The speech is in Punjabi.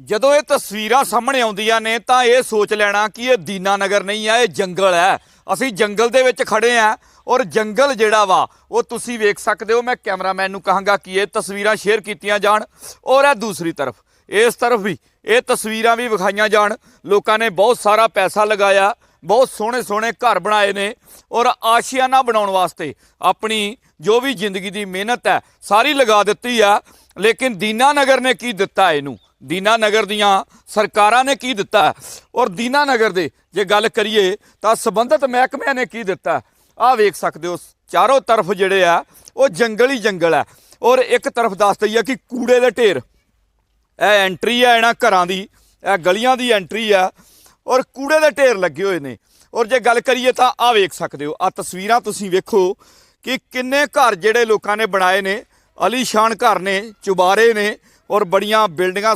ਜਦੋਂ ਇਹ ਤਸਵੀਰਾਂ ਸਾਹਮਣੇ ਆਉਂਦੀਆਂ ਨੇ ਤਾਂ ਇਹ ਸੋਚ ਲੈਣਾ ਕਿ ਇਹ ਦੀਨਾ ਨਗਰ ਨਹੀਂ ਆ ਇਹ ਜੰਗਲ ਹੈ। ਅਸੀਂ ਜੰਗਲ ਦੇ ਵਿੱਚ ਖੜੇ ਆ ਔਰ ਜੰਗਲ ਜਿਹੜਾ ਵਾ, ਉਹ ਤੁਸੀਂ ਵੇਖ ਸਕਦੇ ਹੋ। ਮੈਂ ਕੈਮਰਾਮੈਨ ਨੂੰ ਕਹਾਂਗਾ ਕਿ ਇਹ ਤਸਵੀਰਾਂ ਸ਼ੇਅਰ ਕੀਤੀਆਂ ਜਾਣ ਔਰ ਇਹ ਦੂਸਰੀ ਤਰਫ, ਇਸ ਤਰਫ ਵੀ, ਇਹ ਤਸਵੀਰਾਂ ਵੀ ਵਿਖਾਈਆਂ ਜਾਣ। ਲੋਕਾਂ ਨੇ ਬਹੁਤ ਸਾਰਾ ਪੈਸਾ ਲਗਾਇਆ, ਬਹੁਤ ਸੋਹਣੇ ਸੋਹਣੇ ਘਰ ਬਣਾਏ ਨੇ ਔਰ ਆਸ਼ੀਆਨਾ ਬਣਾਉਣ ਵਾਸਤੇ ਆਪਣੀ ਜੋ ਵੀ ਜ਼ਿੰਦਗੀ ਦੀ ਮਿਹਨਤ ਹੈ, ਸਾਰੀ ਲਗਾ ਦਿੱਤੀ ਆ। ਲੇਕਿਨ ਦੀਨਾ ਨਗਰ ਨੇ ਕੀ ਦਿੱਤਾ ਇਹਨੂੰ? ਦੀਨਾ ਨਗਰ ਦੀਆਂ ਸਰਕਾਰਾਂ ਨੇ ਕੀ ਦਿੱਤਾ? ਔਰ ਦੀਨਾ ਨਗਰ ਦੇ ਜੇ ਗੱਲ ਕਰੀਏ, ਤਾਂ ਸੰਬੰਧਿਤ ਮਹਿਕਮਿਆਂ ਨੇ ਕੀ ਦਿੱਤਾ? ਆਹ ਵੇਖ ਸਕਦੇ ਹੋ, ਚਾਰੋਂ ਤਰਫ ਜਿਹੜੇ ਆ, ਉਹ ਜੰਗਲ ਹੀ ਜੰਗਲ ਹੈ ਔਰ ਇੱਕ ਤਰਫ ਦੱਸ ਦਈਏ ਕਿ ਕੂੜੇ ਦੇ ਢੇਰ। ਇਹ ਐਂਟਰੀ ਆ ਇਹਨਾਂ ਘਰਾਂ ਦੀ, ਇਹ ਗਲੀਆਂ ਦੀ ਐਂਟਰੀ ਆ। ਔਰ ਕੂੜੇ ਦੇ ਢੇਰ ਲੱਗੇ ਹੋਏ ਨੇ। ਔਰ ਜੇ ਗੱਲ ਕਰੀਏ, ਤਾਂ ਆ ਵੇਖ ਸਕਦੇ ਹੋ ਆ ਤਸਵੀਰਾਂ ਤੁਸੀਂ ਵੇਖੋ ਕਿ ਕਿੰਨੇ ਘਰ ਜਿਹੜੇ ਲੋਕਾਂ ਨੇ ਬਣਾਏ ਨੇ। ਅਲੀਸ਼ਾਨ ਘਰ ਨੇ, ਚੁਬਾਰੇ ਨੇ, ਔਰ ਬੜੀਆਂ ਬਿਲਡਿੰਗਾਂ